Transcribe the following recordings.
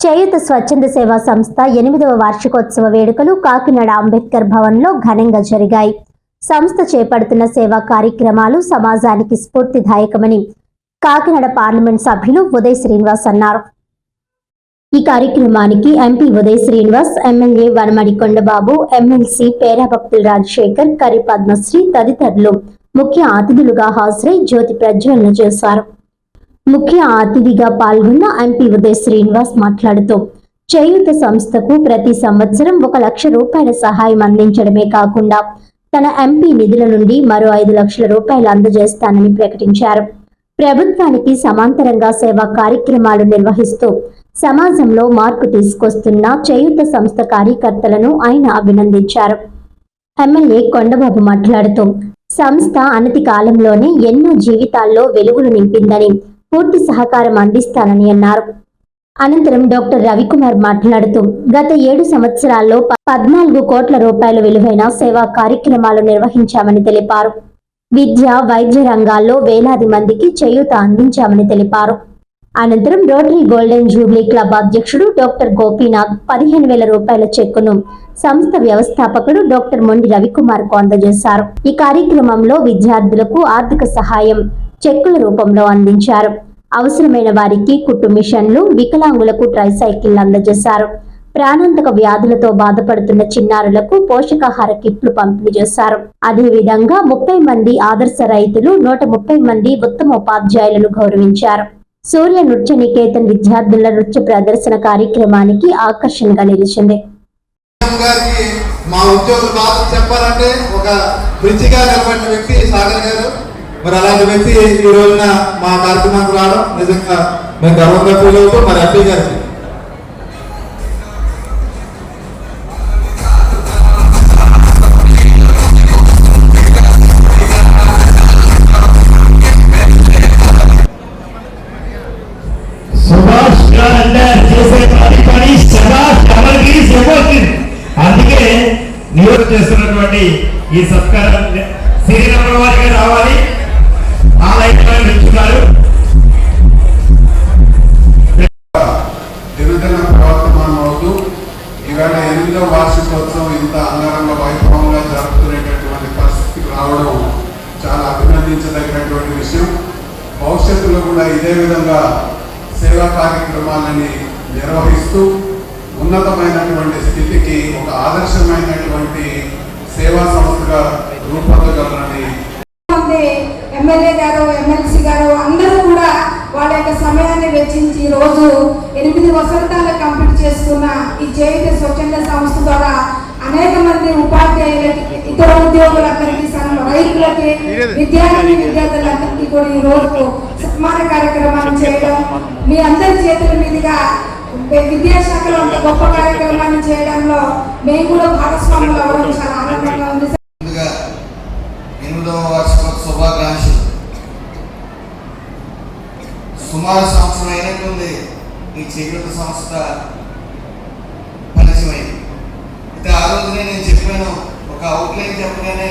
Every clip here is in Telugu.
చేయుత స్వచ్ఛంద సేవా సంస్థ ఎనిమిదవ వార్షికోత్సవ వేడుకలు కాకినాడ అంబేద్కర్ భవన్లో ఘనంగా జరిగాయి. సంస్థ చేపడుతున్న సేవా కార్యక్రమాలు సమాజానికి స్ఫూర్తిదాయకమని కాకినాడ పార్లమెంట్ సభ్యులు ఉదయ్ శ్రీనివాస్ అన్నారు. ఈ కార్యక్రమానికి MP Uday Srinivas MLA Vanamadi Kondababu MLC Perabhaktula Rajasekhar Kari Padmasri తదితరులు ముఖ్య అతిథులుగా హాజరై జ్యోతి ప్రజ్వలన చేశారు. ముఖ్య అతిథిగా పాల్గొన్న ఎంపీ ఉదయ్ శ్రీనివాస్ మాట్లాడుతూ చేయూత సంస్థకు ప్రతి సంవత్సరం ఒక లక్ష రూపాయల సహాయం అందించడమే కాకుండా తన ఎంపీ నిధుల నుండి మరో ఐదు లక్షల రూపాయలు అందజేస్తానని ప్రకటించారు. ప్రభుత్వానికి సమాంతరంగా సేవా కార్యక్రమాలు నిర్వహిస్తూ సమాజంలో మార్పు తీసుకొస్తున్న చేయూత సంస్థ కార్యకర్తలను ఆయన అభినందించారు. ఎమ్మెల్యే కొండబాబు మాట్లాడుతూ సంస్థ అనతి కాలంలోనే ఎన్నో జీవితాల్లో వెలుగులు నింపిందని పూర్తి సహకారం అందిస్తానని అన్నారు. అనంతరం డాక్టర్ రవికుమార్ మాట్లాడుతూ గత ఏడు సంవత్సరాల్లో పద్నాలుగు కోట్ల రూపాయల విలువైన సేవా కార్యక్రమాలు నిర్వహించామని తెలిపారు. విద్య వైద్య రంగాల్లో వేలాది మందికి చేయూత అందించామని తెలిపారు. అనంతరం రోటరీ గోల్డెన్ జూబ్లీ క్లబ్ అధ్యక్షుడు డాక్టర్ గోపీనాథ్ పదిహేను వేల రూపాయల చెక్కును సంస్థ వ్యవస్థాపకుడు డాక్టర్ మొండి రవికుమార్కు అందజేశారు. ఈ కార్యక్రమంలో విద్యార్థులకు ఆర్థిక సహాయం చెక్కుల రూపంలో అందించారు. అవసరమైన వారికి కుట్టు మిషన్లు వికలాంగులకు ట్రైసైకిల్ అందజేశారు. ప్రాణాంతక వ్యాధులతో బాధపడుతున్న చిన్నారులకు పోషకాహార కిట్లు పంపిణీ చేశారు. అదేవిధంగా ముప్పై మంది ఆదర్శ రైతులు నూట ముప్పై మంది ఉత్తమ ఉపాధ్యాయులను గౌరవించారు. సూర్య నృత్య నికేతన్ విద్యార్థుల నృత్య ప్రదర్శన కార్యక్రమానికి ఆకర్షణగా నిలిచింది. మా ఉద్యోగుల బాధ చెప్పాలంటే ఒక వ్యక్తి సాగర్ గారు. మరి అలాంటి వ్యక్తి ఈ రోజున మా కార్యక్రమానికి రావడం నిజంగా మేము గర్వంగా ఫీల్ అవుతూ మరి అప్పీ గారికి అందుకే నియోజక చేస్తున్నటువంటి ఈ సత్కారం శ్రీరామ వారికి రావాలి. ఆ లైట్ దినదిన ప్రవర్తమానం అవుతూ ఈవేళ ఎనిమిదో వార్షికోత్సవం ఇంత అంగరంగ వైభవంగా జరుపుకునేటటువంటి పరిస్థితికి రావడం చాలా అభినందించదగినటువంటి విషయం భవిష్యత్తులో కూడా ఇదే విధంగా సేవా కార్యక్రమాలని నిర్వహిస్తూ ఉన్నతమైనటువంటి స్థితికి ఒక ఆదర్శమైనటువంటి సేవా సంస్థగా రూపొందగలరని ఎమ్మెల్యే గారు ఎమ్మెల్సీ గారు అందరూ కూడా వాళ్ళ యొక్క సమయాన్ని వెచ్చించి ఈ రోజు ఎనిమిది వసంతాలు కంప్లీట్ చేసుకున్న ఈ చేయుత స్వచ్ఛంద సంస్థ ద్వారా అనేక మంది ఉపాధ్యాయులకి ఇతర ఉద్యోగులందరికీ రైతులకి విద్యార్థి విద్యార్థులందరికీ కూడా ఈ రోజు సన్మాన కార్యక్రమాన్ని చేయడం మీ అందరి చేతుల మీదుగా విద్యాశాఖలో ఒక గొప్ప కార్యక్రమాన్ని చేయడంలో మేము కూడా భాగస్వాములు అవ్వడం చాలా ఆనందంగా సుమారు సంవత్సరం అయినట్టుంది ఈ చేయూత సంస్థ పరిచయమైంది అయితే ఆ రోజునే నేను చెప్పాను ఒక అవుట్లైన్ చెప్పగానే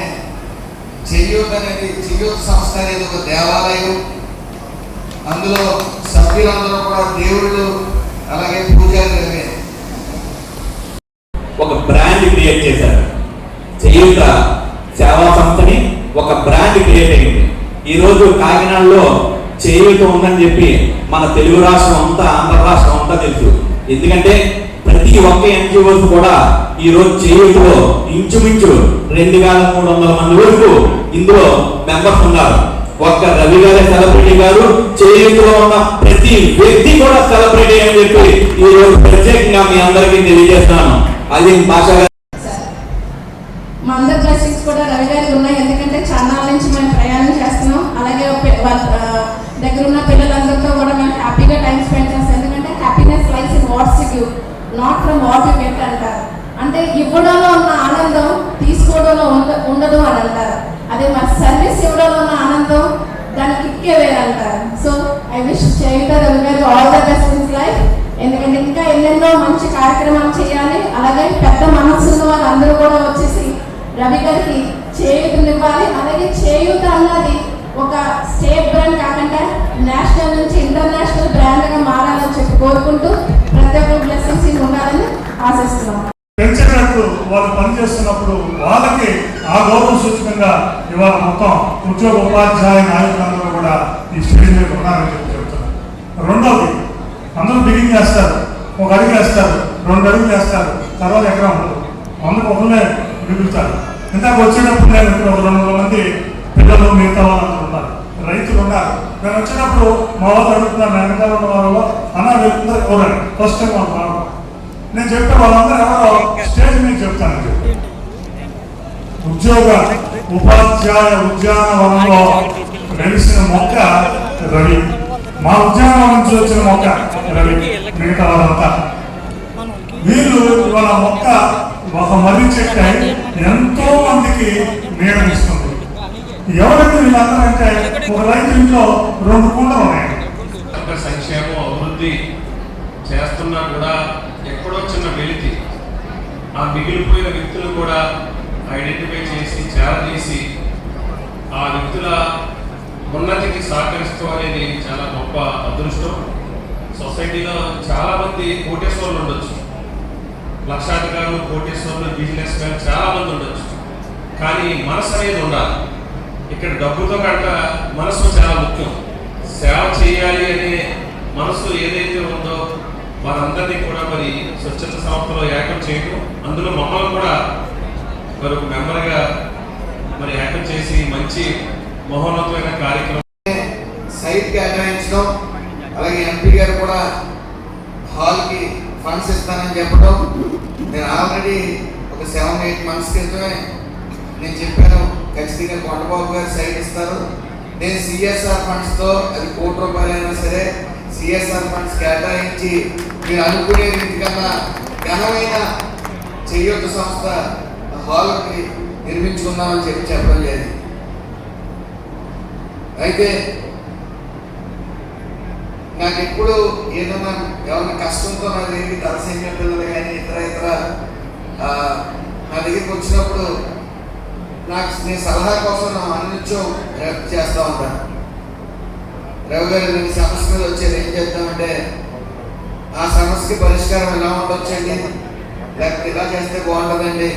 చెయ్యూత్ అనేది చెయ్యూత్ సంస్థ అనేది ఒక దేవాలయం. అందులో సభ్యులందరూ కూడా దేవుళ్ళు అలాగే పూజారులు ఒక బ్రాండ్ క్రియేట్ చేశారు. చెయ్యూత సేవా సంస్థని ఒక బ్రాండ్ క్రియేట్ అయింది. ఈరోజు కాకినాడలో చేయూత ఉందని చెప్పి మన తెలుగు రాష్ట్రం అంతా ఆంధ్ర రాష్ట్రం అంతా తెలుసు. ఎందుకంటే ప్రతి ఒక్క ఎన్జిఓస్ కూడా ఈ రోజు చేయూతలో ఇంచుమించు రెండు వేల మూడు వందల మంది వరకు ఇందులో మెంబర్స్ ఉన్నారు. ఒక్క రవి గారి సెలబ్రిటీ గారు చేయూతలో ఉన్న ప్రతి వ్యక్తి కూడా సెలబ్రిటీ అని చెప్పి ఈ రోజు ప్రత్యేకంగా మీ అందరికీ తెలియజేస్తున్నాను. అది భాష మా అందరి బ్లెస్సింగ్స్ కూడా రవి గారికి ఉన్నాయి. ఎందుకంటే చాలా నుంచి మేము ప్రయాణం చేస్తున్నాం. అలాగే దగ్గర ఉన్న పిల్లలందరితో కూడా మేము హ్యాపీగా టైం స్పెండ్ చేస్తాం. ఎందుకంటే happiness life in what's you not from what you get అంటారు. అంటే ఇవ్వడంలో ఉన్న ఆనందం తీసుకోవడంలో ఉండ ఉండదు అని అంటారు. అదే మన సర్వీస్ ఇవ్వడంలో ఉన్న ఆనందం దానికి ఇక్కే వేరంటారు so I wish Cheyutha Ravi all the best in life ఎందుకంటే ఇంకా ఎన్నెన్నో మంచి కార్యక్రమాలు చేయాలి. అలాగే పెద్ద మనసు ఉన్న వాళ్ళందరూ కూడా వచ్చేసి రవి గారికి చేయూతనివ్వాలి. అలాగే చేయూత అన్నది ఒక స్టేట్ బ్రాండ్ కాకుండా నేషనల్ నుంచి ఇంటర్నేషనల్ బ్రాండ్గా మారాలని చెప్పి కోరుకుంటూ ప్రతి ఒక్క బ్లెస్సింగ్స్ ఉండాలని ఆశిస్తున్నాం. పెంచినట్టు వాళ్ళు పనిచేస్తున్నప్పుడు వాళ్ళకి ఆ గౌరవ సూచకంగా ఇవాళ మొత్తం ఉద్యోగ ఉపాధ్యాయ నాయకులందరూ కూడా ఈ స్టేజ్ మీద ఉన్నారని చెప్పి చెప్తున్నారు రెండవది అందరూ బిగిన్ చేస్తారు ఒక అడుగు వేస్తారు రెండు అడుగులు వేస్తారు తర్వాత ఎక్కడ ఉండదు అందుకు ఒకరినే మిగులుతారు. ఇందాక వచ్చేటప్పుడు నేను ఇక్కడ ఒక రెండు వందల మంది పిల్లలు మిగతా వాళ్ళందరూ ఉన్నారు రైతులు ఉన్నారు. నేను వచ్చినప్పుడు మా వాళ్ళు అడుగుతున్నారు వెనకాల ఉన్న వాళ్ళు అన్న వెళ్తున్నారు ఎవరండి? ఫస్ట్ టైం వాళ్ళు రావడం. నేను చెప్పే వాళ్ళందరూ ఎవరో స్టేజ్ మీద చెప్తాను ఉద్యోగ ఉపాధ్యాయ ఉద్యానవనంలో వెలిసిన మొక్క రవి. మా ఉద్యానవనం నుంచి వచ్చిన మొక్క రవి. మిగతా వాళ్ళంతా. వీళ్ళు వాళ్ళ మొక్క ఒక మర్రి చెట్టు ఎంతో మందికి నీడనిస్తుంది ఎవరైతే వీళ్ళందరూ అంటే ఒక రైతు ఇంట్లో రెండు కుండలు ఉన్నాయి. సంక్షేమం అభివృద్ధి చేస్తున్నా కూడా ఎక్కడో చిన్న వెలితి. ఆ మిగిలిపోయిన వ్యక్తులు కూడా ఐడెంటిఫై చేసి చేరదీసి ఆ వ్యక్తుల ఉన్నతికి సహకరిస్తూ అనేది చాలా గొప్ప అదృష్టం. సొసైటీలో చాలా మంది కోటేశ్వర్లు ఉండొచ్చు. లక్షాధికారులు కోటేశ్వర్లు బిజినెస్ మ్యాన్ చాలా మంది ఉండొచ్చు. కానీ మనసు అనేది ఉండాలి. ఇక్కడ డబ్బుతో కంట మనసు చాలా ముఖ్యం. సేవ చేయాలి అనే మనసు ఏదైతే ఉందో వారందరినీ కూడా మరి స్వచ్ఛత సంస్థలో ఏకం చేయడం అందులో మమ్మల్ని కూడా మరి ఒక మెంబర్గా మరి ఏకం చేసి మంచి మహోన్నతమైన కార్యక్రమం సైట్కి అగ్రహించడం అలాగే ఎంపీ గారు కూడా హాల్కి ఫండ్స్ ఇస్తానని చెప్పడం నేను ఆల్రెడీ ఒక సెవెన్ ఎయిట్ మంత్స్ క్రితమే నేను చెప్పాను ఖచ్చితంగా కొండబాబు గారు సైట్ ఇస్తారు నేను సిఎస్ఆర్ ఫండ్స్తో అది కోటి రూపాయలైనా సరే సిఎస్ఆర్ ఫండ్స్ కేటాయించి మీరు అనుకునే రీతికన్నా ఘనమైన చేయొక్క సంస్థ హాల్కి నిర్మించుకుందామని చెప్పి చెప్పడం లేదు. అయితే నాకు ఎప్పుడు ఏదైనా ఎవరైనా కష్టంతో నా దగ్గరికి తలసేమియా పిల్లలు కానీ ఇతర ఇతర నా దగ్గరికి వచ్చినప్పుడు నాకు నీ సలహా కోసం నా అన్నించో హెల్ప్ చేస్తూ ఉంటాను. రవి గారు నేను సమస్య మీద వచ్చేది ఏం చేద్దామంటే ఆ సమస్యకి పరిష్కారం ఎలా ఉండొచ్చండి? లేకపోతే ఇలా చేస్తే బాగుంటుందండి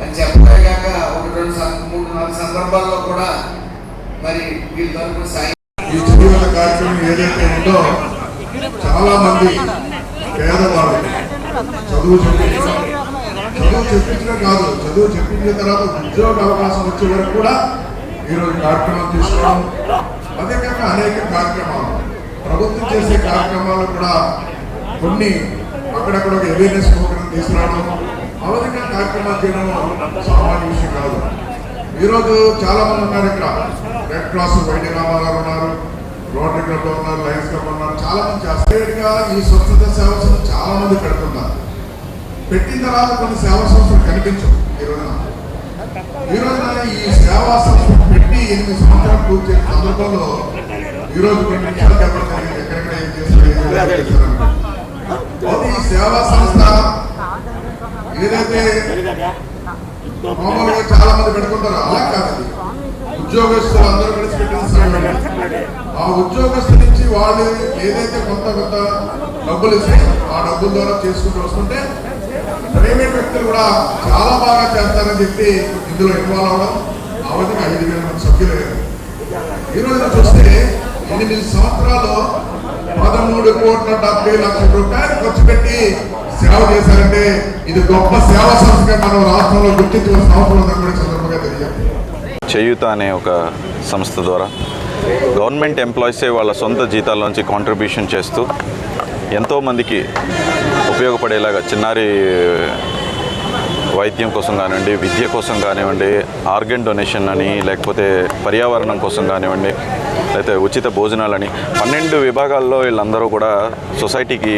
అని చెప్పడే కాక ఒకటి రెండు మూడు నాలుగు సందర్భాల్లో కూడా మరి వీళ్ళ తరపున సాయం ఈ చదువుల కార్యక్రమం ఏదైతే ఉందో చాలా మంది పేదవాళ్ళు చదువు చెప్పించడం చదువు చెప్పించడం కాదు. చదువు చెప్పించిన తర్వాత ఉద్యోగ అవకాశం వచ్చే వరకు కూడా ఈరోజు కార్యక్రమం తీసుకోవడం అదే కాక అనేక కార్యక్రమాలు. ప్రభుత్వం చేసే కార్యక్రమాలు కూడా కొన్ని అక్కడక్కడ ఒక అవేర్నెస్ ప్రోగ్రామ్ తీసుకురావడం ఆ విధంగా కార్యక్రమాలు చేయడం సామాన్య విషయం కాదు. ఈరోజు చాలా మంది ఉన్నారు ఇక్కడ. రెడ్ క్రాస్ వైద్య రామారావు ఉన్నారు రోటరీ క్లబ్ ఉన్నారు లయన్స్ క్లబ్ ఉన్నారు. చాలా మంది ఈ స్వచ్ఛత సేవ చాలా మంది పెడుతున్నారు. పెట్టిన తర్వాత కొన్ని సేవా సంస్థలు కనిపించవు ఈ రోజున. ఈ రోజున ఈ సేవా సంస్థ పెట్టి ఎనిమిది సంవత్సరాలు పూర్తి చేసిన సందర్భంలో ఈ రోజు కొన్ని నిమిషాలు చెప్పడం ఎక్కడెక్కడ ఏం ఈ సేవా సంస్థ ఏదైతే మామూలుగా చాలా మంది పెట్టుకుంటారు అలా కాదు ఉద్యోగస్తులు అందరూ కలిసి పెట్టిన ఆ ఉద్యోగస్తుల నుంచి వాళ్ళు ఏదైతే కొంత కొంత డబ్బులు ఇస్తే ఆ డబ్బుల ద్వారా చేసుకుంటూ వస్తుంటే ప్రైవేట్ వ్యక్తులు కూడా చాలా బాగా చేస్తారని చెప్పి ఇందులో ఇన్వాల్వ్ అవ్వడం ఆ విధంగా ఐదు వేల మంది సభ్యులు అయ్యారు. ఈ రోజున చూస్తే ఎనిమిది సంవత్సరాలు పదమూడు కోట్ల డెబ్బై లక్షల రూపాయలు ఖర్చు పెట్టి సేవ చేశారంటే ఇది గొప్ప సేవా సంస్థగా మనం రాష్ట్రంలో గుర్తించవలసిన అవసరం ఉందని కూడా సందర్భంగా తెలియాలి చేయూత అనే ఒక సంస్థ ద్వారా గవర్నమెంట్ ఎంప్లాయీసే వాళ్ళ సొంత జీతాల్లోంచి కాంట్రిబ్యూషన్ చేస్తూ ఎంతోమందికి ఉపయోగపడేలాగా చిన్నారి వైద్యం కోసం కానివ్వండి విద్య కోసం కానివ్వండి ఆర్గన్ డొనేషన్ అని లేకపోతే పర్యావరణం కోసం కానివ్వండి లేకపోతే ఉచిత భోజనాలని పన్నెండు విభాగాల్లో వీళ్ళందరూ కూడా సొసైటీకి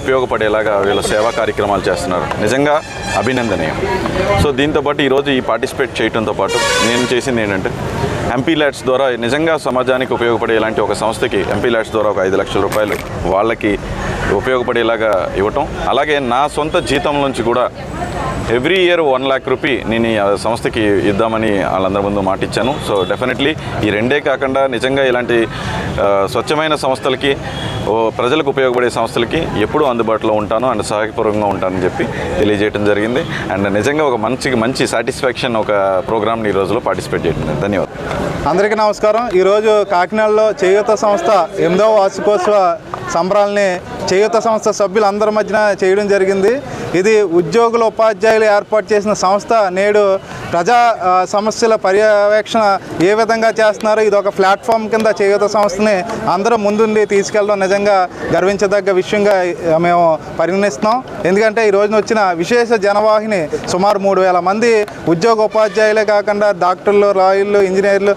ఉపయోగపడేలాగా వీళ్ళ సేవా కార్యక్రమాలు చేస్తున్నారు. నిజంగా అభినందనీయం. సో దీంతోపాటు ఈరోజు ఈ పార్టిసిపేట్ చేయడంతో పాటు నేను చేసింది ఏంటంటే ఎంపీ ల్యాడ్స్ ద్వారా నిజంగా సమాజానికి ఉపయోగపడే ఇలాంటి ఒక సంస్థకి ఎంపీ ల్యాడ్స్ ద్వారా ఒక ఐదు లక్షల రూపాయలు వాళ్ళకి ఉపయోగపడేలాగా ఇవ్వటం. అలాగే నా సొంత జీతం నుంచి కూడా every year one lakh rupee నేను ఈ సంస్థకి ఇద్దామని వాళ్ళందరి ముందు మాట ఇచ్చాను సో డెఫినెట్లీ ఈ రెండే కాకుండా నిజంగా ఇలాంటి స్వచ్ఛమైన సంస్థలకి ఓ ప్రజలకు ఉపయోగపడే సంస్థలకి ఎప్పుడూ అందుబాటులో ఉంటాను అండ్ సహాయపూర్వకంగా ఉంటానని చెప్పి తెలియజేయడం జరిగింది. అండ్ నిజంగా ఒక మంచి మంచి సాటిస్ఫాక్షన్ ఒక ప్రోగ్రామ్ని ఈ రోజులో పార్టిసిపేట్ చేయడం ధన్యవాదాలు. అందరికీ నమస్కారం. ఈరోజు కాకినాడలో చేయూత సంస్థ ఎనిమిదవ వార్షికోత్సవ సంబరాల్ని చేయూత సంస్థ సభ్యులందరి మధ్యన చేయడం జరిగింది. ఇది ఉద్యోగుల ఉపాధ్యాయులు ఏర్పాటు చేసిన సంస్థ నేడు ప్రజా సమస్యల పర్యవేక్షణ ఏ విధంగా చేస్తున్నారో ఇది ఒక ప్లాట్ఫామ్ కింద చేయూత సంస్థని అందరూ ముందుండి తీసుకెళ్ళడం నిజంగా గర్వించదగ్గ విషయంగా మేము పరిగణిస్తున్నాం. ఎందుకంటే ఈ రోజున వచ్చిన విశేష జనవాహిని సుమారు మూడు వేల మంది ఉద్యోగ ఉపాధ్యాయులే కాకుండా డాక్టర్లు లాయర్లు ఇంజనీర్లు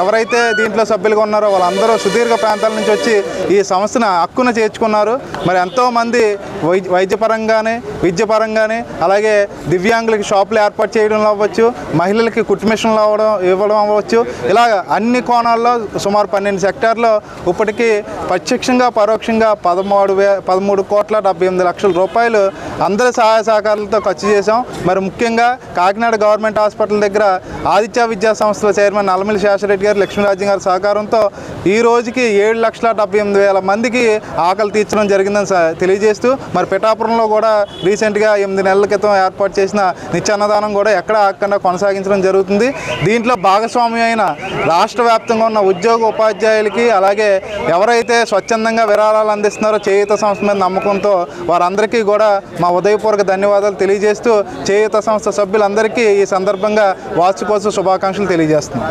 ఎవరైతే దీంట్లో సభ్యులుగా ఉన్నారో వాళ్ళందరూ సుదీర్ఘ ప్రాంతాల నుంచి వచ్చి ఈ సంస్థను హక్కున చేర్చుకున్నారు. మరి ఎంతోమంది వైద్య వైద్యపరంగానే విద్యపరంగానే అలాగే దివ్యాంగులకి షాపులు ఏర్పాటు చేయడంలో అవ్వచ్చు మహిళలకి కుట్టు మిషన్లు అవ్వడం ఇవ్వడం అవ్వచ్చు. ఇలాగ అన్ని కోణాల్లో సుమారు పన్నెండు సెక్టార్లో ఇప్పటికీ ప్రత్యక్షంగా పరోక్షంగా పదమూడు వే పదమూడు కోట్ల డెబ్బై ఎనిమిది లక్షల రూపాయలు అందరి సహాయ సహకారాలతో ఖర్చు చేశాం. మరి ముఖ్యంగా కాకినాడ గవర్నమెంట్ హాస్పిటల్ దగ్గర ఆదిత్య విద్యా సంస్థల చైర్మన్ నల్లమిల్లి శేషరెడ్డి గారు లక్ష్మీరాజ్యం గారి సహకారంతో ఈ రోజుకి ఏడు లక్షల డెబ్బై ఎనిమిది వేల మందికి ఆకలి తీర్చడం జరిగిందని తెలియజేస్తూ మరి పిఠాపురంలో కూడా రీసెంట్గా ఎనిమిది నెలల క్రితం ఏర్పాటు చేసిన నిత్యాన్నదానం కూడా ఎక్కడ ఆగకుండా కొనసాగించడం జరుగుతుంది. దీంట్లో భాగస్వామి అయిన రాష్ట్ర వ్యాప్తంగా ఉన్న ఉద్యోగ ఉపాధ్యాయులకి అలాగే ఎవరైతే స్వచ్ఛందంగా విరాళాలు అందిస్తున్నారో చేయుత సంస్థ మీద నమ్మకంతో వారందరికీ కూడా మా ఉదయపూర్వక ధన్యవాదాలు తెలియజేస్తూ చేయుత సంస్థ సభ్యులందరికీ ఈ సందర్భంగా వార్షికోత్సవ శుభాకాంక్షలు తెలియజేస్తున్నాం.